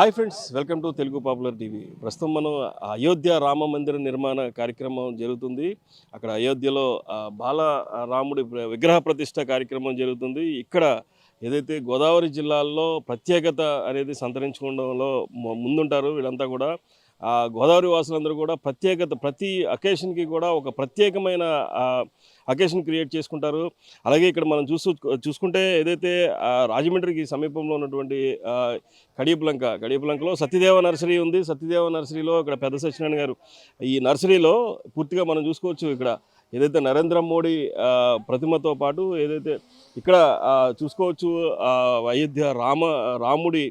Hi friends welcome to Telugu popular TV ప్రస్తుతం మనం అయోధ్య రామ మందిర నిర్మాణ కార్యక్రమం జరుగుతుంది. అక్కడ అయోధ్యలో బాల రాముడి విగ్రహ ప్రతిష్ట కార్యక్రమం జరుగుతుంది. ఇక్కడ ఏదైతే గోదావరి జిల్లాల్లో ప్రత్యేకత అనేది సంతరించుకోవడంలో ముందుంటారు వీళ్ళంతా కూడా. గోదావరి వాసులందరూ కూడా ప్రత్యేకత ప్రతి అకేషన్కి కూడా ఒక ప్రత్యేకమైన అకేషన్ క్రియేట్ చేసుకుంటారు. అలాగే ఇక్కడ మనం చూసు చూసుకుంటే ఏదైతే రాజమండ్రికి సమీపంలో ఉన్నటువంటి కడియపులంక కడియపులంకలో సత్యదేవ నర్సరీ ఉంది. సత్యదేవ నర్సరీలో ఇక్కడ పెద్ద సత్యనారాయణ గారు ఈ నర్సరీలో పూర్తిగా మనం చూసుకోవచ్చు ఇక్కడ ఏదైతే నరేంద్ర మోడీ ప్రతిమతో పాటు ఏదైతే ఇక్కడ చూసుకోవచ్చు అయోధ్య రామ రాముడి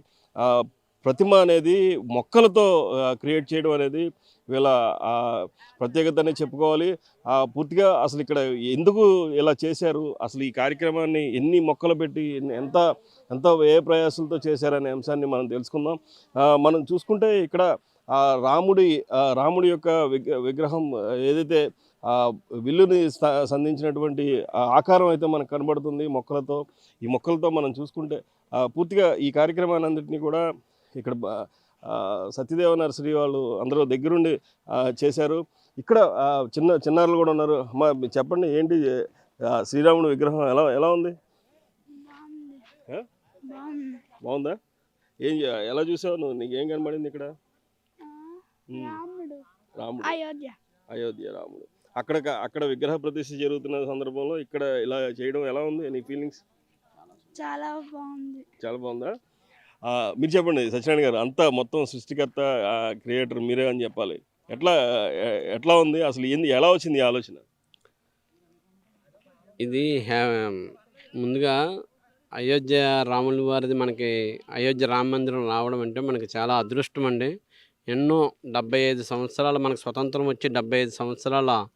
ప్రతిమ అనేది మొక్కలతో క్రియేట్ చేయడం అనేది వీళ్ళ ప్రత్యేకతనే చెప్పుకోవాలి. ఆ, పూర్తిగా అసలు ఇక్కడ ఎందుకు ఇలా చేశారు? అసలు ఈ కార్యక్రమాన్ని ఎన్ని మొక్కలు పెట్టి ఎన్ని- ఎంత ఎంత ఏ ప్రయాసంతో చేశారనే అంశాన్ని మనం తెలుసుకుందాం. మనం చూసుకుంటే ఇక్కడ రాముడి రాముడి యొక్క విగ్రహం ఏదైతే విల్లుని సంధించినటువంటి ఆకారం అయితే మనకు కనబడుతుంది మొక్కలతో. ఈ మొక్కలతో మనం చూసుకుంటే పూర్తిగా ఈ కార్యక్రమాన్ని కూడా ఇక్కడ సత్యదేవ నర్సరీ వాళ్ళు అందరూ దగ్గరుండి చేశారు. ఇక్కడ చిన్న చిన్నారులు కూడా ఉన్నారు. అమ్మా చెప్పండి ఏంటి శ్రీరాముడి విగ్రహం ఎలా ఎలా ఉంది? బాగుంది. ఏం ఎలా చూసావు నువ్వు? నీకు ఏం కనబడింది ఇక్కడ? రాముడు. అయోధ్య. అయోధ్య రాముడు. అక్కడ అక్కడ విగ్రహ ప్రతిష్ఠ జరుగుతున్న సందర్భంలో ఇక్కడ ఇలా చేయడం ఎలా ఉంది? నీ ఫీలింగ్స్ చాలా బాగుంది. చాలా బాగుందా? మీరు చెప్పండి సత్యనారాయణ గారు అంతా మొత్తం సృష్టికర్త క్రియేటర్ మీరే అని చెప్పాలి. ఎట్లా ఎట్లా ఉంది? అసలు ఏంది ఎలా వచ్చింది ఈ ఆలోచన? ఇది హ్యా- ముందుగా అయోధ్య రాముల వారిది మనకి అయోధ్య రామ మందిరం రావడం అంటే మనకి చాలా అదృష్టం అండి. ఎన్నో డెబ్బై ఐదు సంవత్సరాలు మనకు స్వతంత్రం వచ్చి డెబ్బై ఐదు సంవత్సరాల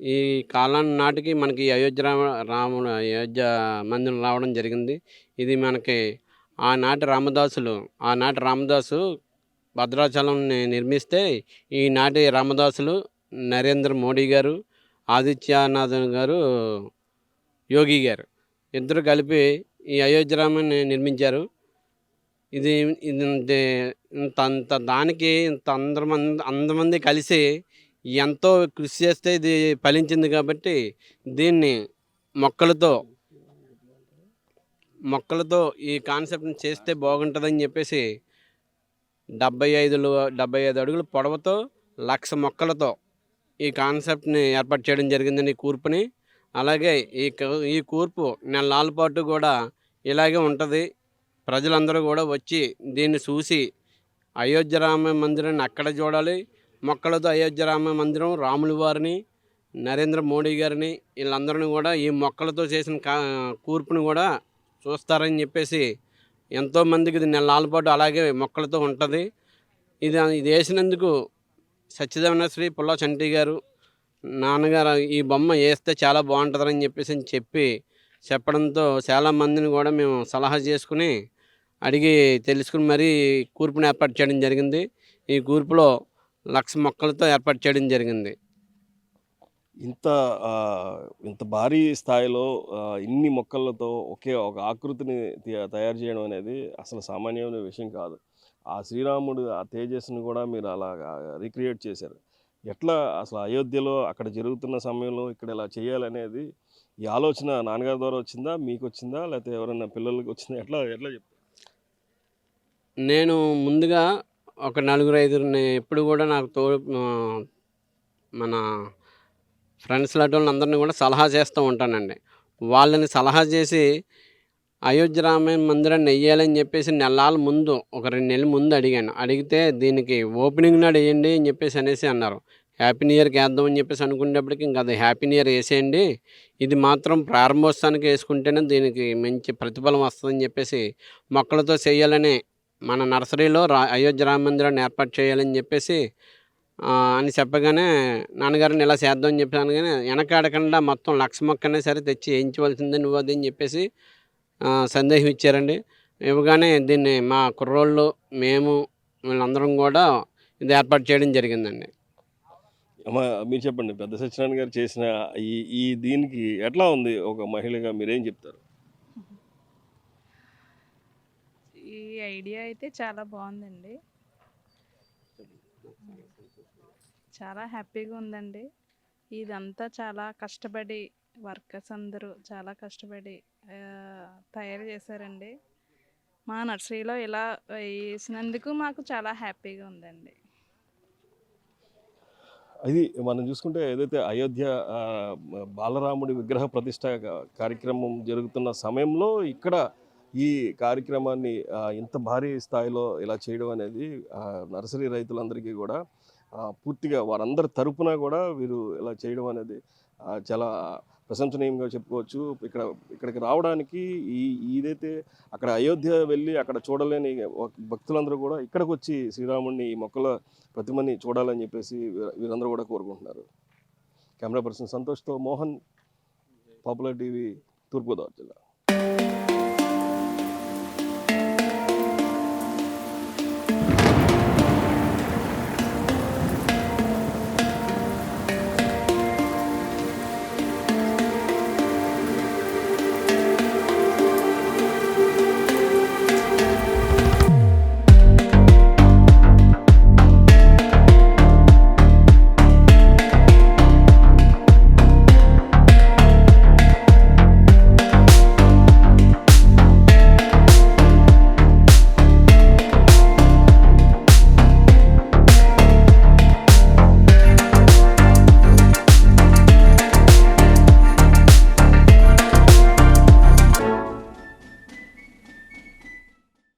ఈ కాలం నాటికి మనకి అయోధ్య రామ రాముడు అయోధ్య మందిరం రావడం జరిగింది. ఇది మనకి ఆనాటి రామదాసులు ఆనాటి రామదాసు భద్రాచలంని నిర్మిస్తే ఈనాటి రామదాసులు నరేంద్ర మోడీ గారు ఆదిత్యనాథన్ గారు యోగి గారు ఇద్దరు కలిపి ఈ అయోధ్య రామాన్ని నిర్మించారు. ఇది ఇది ఇంత- దానికి ఇంత అందరం అందమంది అంతమంది కలిసి ఎంతో కృషి చేస్తే ఇది ఫలించింది కాబట్టి దీన్ని మొక్కలతో మొక్కలతో ఈ కాన్సెప్ట్ని చేస్తే బాగుంటుందని చెప్పేసి డెబ్బై ఐదులు డెబ్బై ఐదు అడుగుల పొడవతో లక్ష మొక్కలతో ఈ కాన్సెప్ట్ని ఏర్పాటు చేయడం జరిగిందండి ఈ కూర్పుని. అలాగే ఈ ఈ కూర్పు నెలల పాటు కూడా ఇలాగే ఉంటుంది. ప్రజలందరూ కూడా వచ్చి దీన్ని చూసి అయోధ్య రామ మందిరాన్ని అక్కడ చూడాలి. మొక్కలతో అయోధ్య రామ మందిరం రాములు వారిని నరేంద్ర మోడీ గారిని వీళ్ళందరిని కూడా ఈ మొక్కలతో చేసిన కా కూర్పుని కూడా చూస్తారని చెప్పేసి ఎంతోమందికి ఇది నెలల పాటు అలాగే మొక్కలతో ఉంటుంది. ఇది ఇది వేసినందుకు సత్యదేవన శ్రీ పుల్ల చంటి గారు నాన్నగారు ఈ బొమ్మ వేస్తే చాలా బాగుంటుందని చెప్పేసి అని చెప్పి చెప్పడంతో చాలా మందిని కూడా మేము సలహా చేసుకుని అడిగి తెలుసుకుని మరీ కూర్పుని ఏర్పాటు చేయడం జరిగింది. ఈ కూర్పులో లక్ష మొక్కలతో ఏర్పాటు చేయడం జరిగింది. ఇంత ఇంత భారీ స్థాయిలో ఇన్ని మొక్కలతో ఒకే ఒక ఆకృతిని తయారు చేయడం అనేది అసలు సామాన్యమైన విషయం కాదు. ఆ శ్రీరాముడు ఆ తేజస్సును కూడా మీరు అలా రీక్రియేట్ చేశారు. ఎట్లా అసలు అయోధ్యలో అక్కడ జరుగుతున్న సమయంలో ఇక్కడ ఇలా చేయాలనేది ఈ ఆలోచన నాన్నగారి ద్వారా వచ్చిందా? మీకు వచ్చిందా? లేకపోతే ఎవరైనా పిల్లలకి వచ్చిందా? ఎట్లా ఎట్లా చెప్తారు నేను ముందుగా ఒక నలుగురు ఐదుగురిని ఎప్పుడు కూడా నాకు తో మన ఫ్రెండ్స్ లాంటి వాళ్ళని అందరిని కూడా సలహా చేస్తూ ఉంటానండి. వాళ్ళని సలహా చేసి అయోధ్య రామాయణ మందిరాన్ని వేయాలని చెప్పేసి నెలల ముందు ఒక రెండు నెలల ముందు అడిగాను. అడిగితే దీనికి ఓపెనింగ్ నాడు వేయండి అని చెప్పేసి అనేసి అన్నారు. హ్యాపీ న్యూ ఇయర్కి వేద్దాం అని చెప్పేసి అనుకునేటప్పటికి ఇంకా అది హ్యాపీ న్యూ ఇయర్ వేసేయండి. ఇది మాత్రం ప్రారంభోత్సవానికి వేసుకుంటేనే దీనికి మంచి ప్రతిఫలం వస్తుందని చెప్పేసి మొక్కలతో చేయాలని మన నర్సరీలో రా అయోధ్య రామ మందిరాన్ని ఏర్పాటు చేయాలని చెప్పేసి అని చెప్పగానే నాన్నగారిని ఇలా చేద్దాం అని చెప్పాను కానీ వెనకాడకుండా మొత్తం లక్ష మొక్కనే సరే తెచ్చి వేయించవలసిందే నువ్వు అది అని చెప్పేసి ఆ, సందేహం ఇచ్చారండి. ఇవ్వగానే దీన్ని మా కుర్రోళ్ళు మేము వీళ్ళందరం కూడా ఇది ఏర్పాటు చేయడం జరిగిందండి. అమ్మ మీరు చెప్పండి పెద్ద సత్యనారాయణ గారు చేసిన ఈ ఈ దీనికి ఎట్లా ఉంది ఒక మహిళగా మీరేం చెప్తారు? ఈ ఐడియా అయితే చాలా బాగుందండి. చాలా హ్యాపీగా ఉందండి. ఇదంతా చాలా కష్టపడి వర్కర్స్ అందరూ చాలా కష్టపడి తయారు చేశారండి. మా నర్సరీలో ఇలా వేసినందుకు మాకు చాలా హ్యాపీగా ఉందండి. అది మనం చూసుకుంటే ఏదైతే అయోధ్య బాలరాముడి విగ్రహ ప్రతిష్ట కార్యక్రమం జరుగుతున్న సమయంలో ఇక్కడ ఈ కార్యక్రమాన్ని ఇంత భారీ స్థాయిలో ఇలా చేయడం అనేది నర్సరీ రైతులందరికీ కూడా పూర్తిగా వారందరి తరపున కూడా వీరు ఇలా చేయడం అనేది చాలా ప్రశంసనీయంగా చెప్పుకోవచ్చు. ఇక్కడ ఇక్కడికి రావడానికి ఈ ఇదైతే అక్కడ అయోధ్య వెళ్ళి అక్కడ చూడలేని ఒక- భక్తులందరూ కూడా ఇక్కడికి వచ్చి శ్రీరాముడిని ఈ మొక్కల ప్రతిమని చూడాలని చెప్పేసి వీరందరూ కూడా కోరుకుంటున్నారు. కెమెరా పర్సన్ సంతోష్తో మోహన్ పాపులర్ టీవీ తూర్పుగోదావరి జిల్లా.